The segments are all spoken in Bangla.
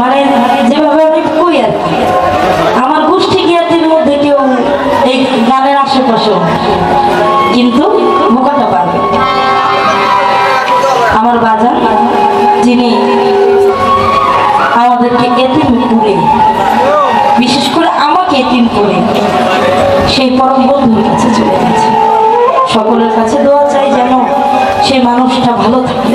মানে যেভাবে আমি কই আর কি? আমার গোষ্ঠী জ্ঞাতির মধ্যে কেউ এই গানের আশেপাশেও কিন্তু বোকাটা পারবে আমার বাজার, যিনি আমাদেরকে এতিম করে, বিশেষ করে আমাকে এতিম করে, সেই পরম চলে গেছে। সকলের কাছে দোয়া চাই যেন সেই মানুষটা ভালো থাকে।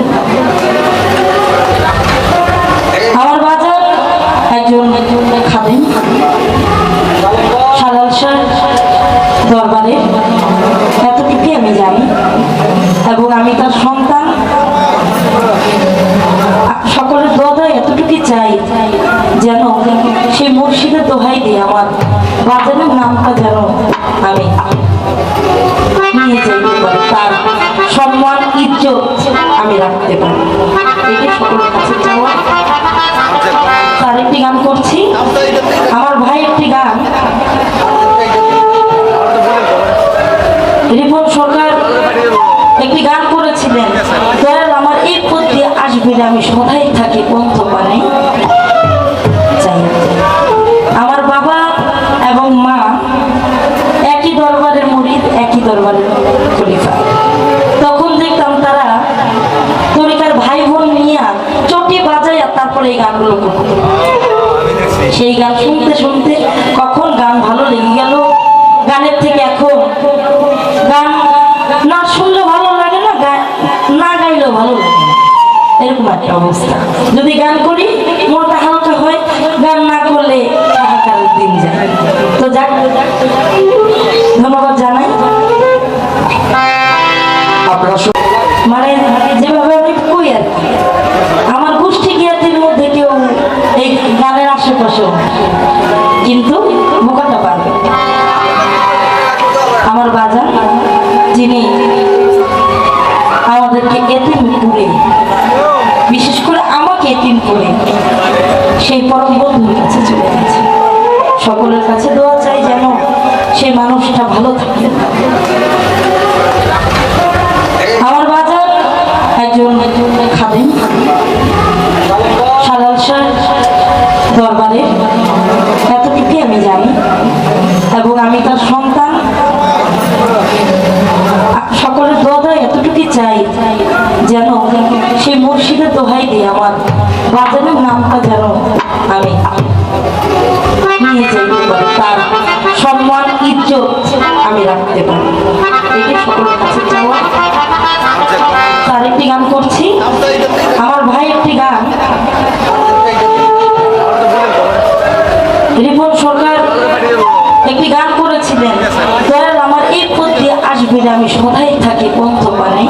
দরবারে এতটুকুই আমি জানি। এবং আমি তার সন্তান। সকলের দোয়া এতটুকুই চাই যেন সেই মুর্শিদের দোহাই দিয়ে আমার। বাজারের নামটা যেন আমি নিয়ে তার সম্মান, ইজ্জত আমি রাখতে পারি। আমি সদাই থাকি পন্থ পানে আমার বাবা এবং মা একই দরবারের মুরিদ, একই দরবারের খলিফা। তখন দেখতাম তারা তরিকার ভাই বোন নিয়ে চটি বাজাইয়া তারপরে এই গানগুলো করতো। সেই গান শুনতে শুনতে কখন গান ভালো লেগে গেল, গানের থেকে এখন একটা অবস্থা। যদি গান করি মনটা হালকা হয় গান না করলে হাহাকারের দিন যায়। তো যাক ধন্যবাদ জানাই। মানে যেভাবে আমি কই আর কি। আমার গোষ্ঠী জ্ঞাতির মধ্যে কেউ এই গানের আশেপাশেও কিন্তু বোকাটা পারবে আমার বাজার যিনি সেই পরম বন্ধুর কাছে চলে গেছে। সকলের কাছে দোয়া চাই যেন সেই মানুষটা ভালো থাকে। আমার বাজার একজন খাদেন সালাল দরবারে। এতটুকুই আমি জানি। এবং আমি তার সন্তান সম্মান আমি রাখতে পারি। সকলের কাছে তার একটি গান করছি। আমার ভাই একটি গান। রিপন সরকার একটি গান করেছিলেন। দয়াল, আমার এই পথ দিয়ে আসবে আমি সদাই থাকি পন্থ পানে।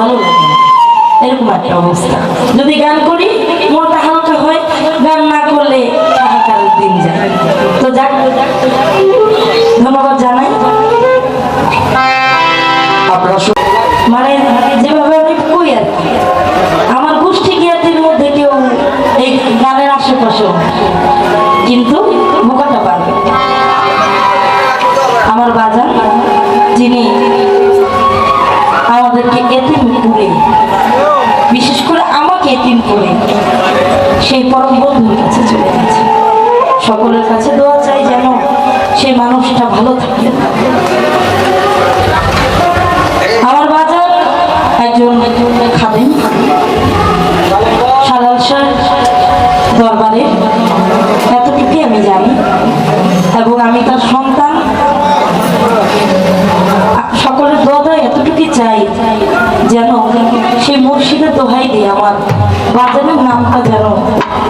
ভালো লাগে না। এরকম একটা অবস্থা। যদি গান করি মনটা হালকা হয় গান না করলে দিন যায়। তো যাক ধন্যবাদ জানাই। মানে যেভাবে আমি কই আর কি। আমার গোষ্ঠী জ্ঞাতির মধ্যে কেউ এই গানের আশেপাশেও কিন্তু বোকাটা পারবে। আমার বাজার যিনি পরে করে। সেই পরম বন্ধুর কাছে চলে গেছে। সকলের কাছে দোয়া চাই যেন সেই মানুষটা ভালো থাকে। দোহাই দিয়ে আমার বাজারের নামটা যেন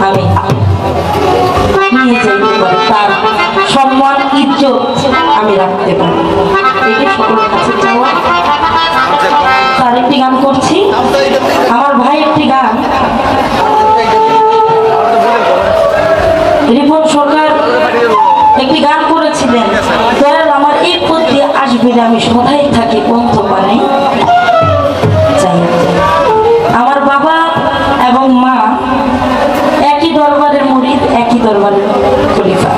আমি নিয়ে যাইতে পারি তার সম্মান ইজ্জত আমি রাখতে পারি। এটাই সকলের কাছে চাওয়া। তার একটি গান করছি। আমার ভাই একটি গান। রিপন সরকার একটি গান করেছিলেন। আমার এই প্রতি আসবে না, আমি সদাই থাকি। দরবারের খলিফা।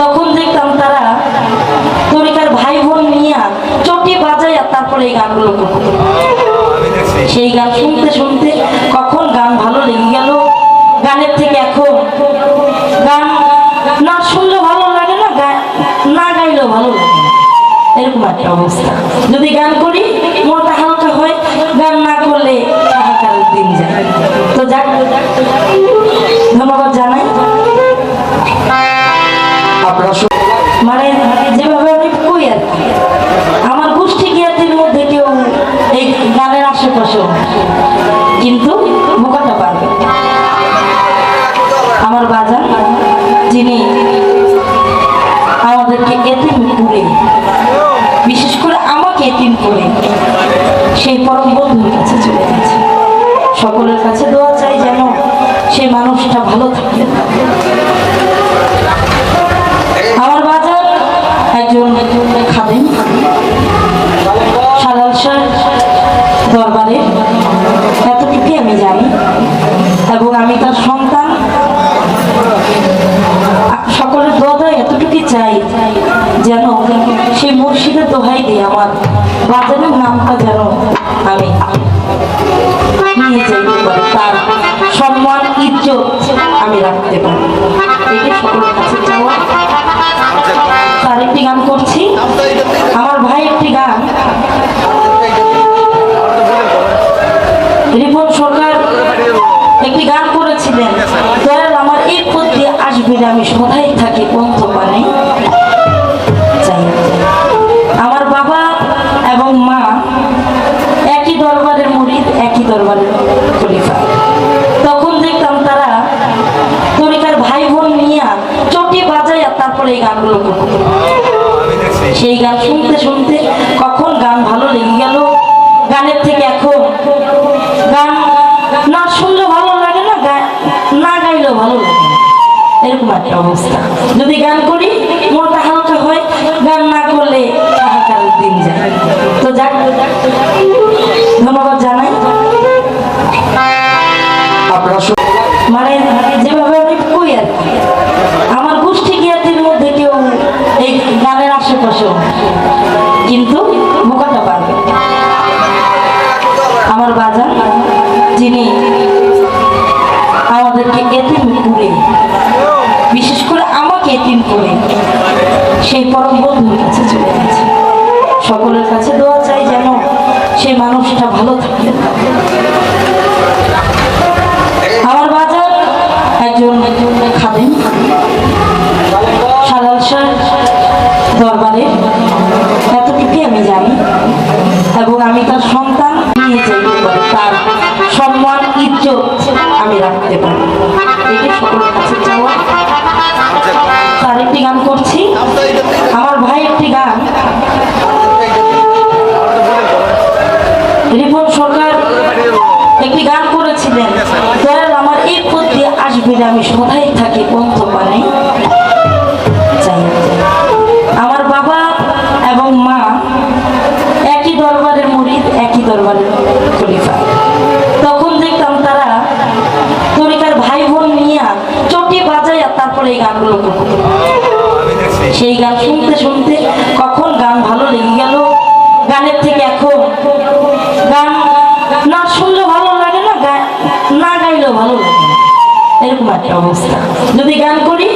তখন দেখতাম তারা তরিকার ভাই বোন নিয়ে চটি বাজাইয়া তারপরে এই গানগুলো করতো। সেই গান শুনতে শুনতে কখন গান ভালো লেগে গেল। গানের থেকে এখন গান না শুনলে ভালো লাগে না না গাইলেও ভালো লাগে এরকম একটা অবস্থা। যদি গান করি সেই পরম বন্ধুর কাছে চলে গেছে। সকলের কাছে দোয়া চাই যেন সেই মানুষটা ভালো থাকে আমার বাজার একজন খাবেন দরবারে এতটুকুই আমি জানি এবং আমি তার সন্তান। সকলের দোয়া এতটুকুই চাই যেন সেই মুর্শিদের দোহাই দিয়ে আমার বাজারের নামটা যেন আমি নিয়ে যাইতে পারি তার সম্মান ইজ্জত আমি রাখতে পারি। এটা সকলের কাছে তার একটি গান করছি। আমার ভাই একটি গান। রিপন সরকার একটি গান করেছিলেন। দয়াল আমার এই প্রতি আসবে না, আমি সদাই চটি আর তারপরে এই গানগুলো করব। সেই গান শুনতে শুনতে কখন গান ভালো লেগে গেল? গানের থেকে এখন গান না শুনলে ভালো লাগে না না গাইলেও ভালো লাগে এরকম একটা অবস্থা। যদি গান করি, মনটা যিনি আমাদেরকে এতিম করে, বিশেষ করে আমাকে এতিম করে, সেই পরম বন্ধুর কাছে চলে গেছে। সকলের কাছে দোয়া চাই যেন সেই মানুষটা ভালো থাকে আমার বাজার একজন খাবেন সালাল দরবারে, এতটুকুই আমি জানি। এবং আমি তার সন্তান সম্মান আমি রাখতে পারি। এটি সকলের কাছে চাওয়া। একটি গান করছি। আমার ভাই একটি গান। রিপন সরকার একটি গান করেছিলেন। আমার এই প্রতি আসবে আমি সদাই থাকি, বন্ধ পানে। গানগুলো সেই গান শুনতে শুনতে কখন গান ভালো লেগে গেল? গানের থেকে এখন গান না শুনলে ভালো লাগে না না গাইলেও ভালো লাগে এরকম একটা অবস্থা। যদি গান করি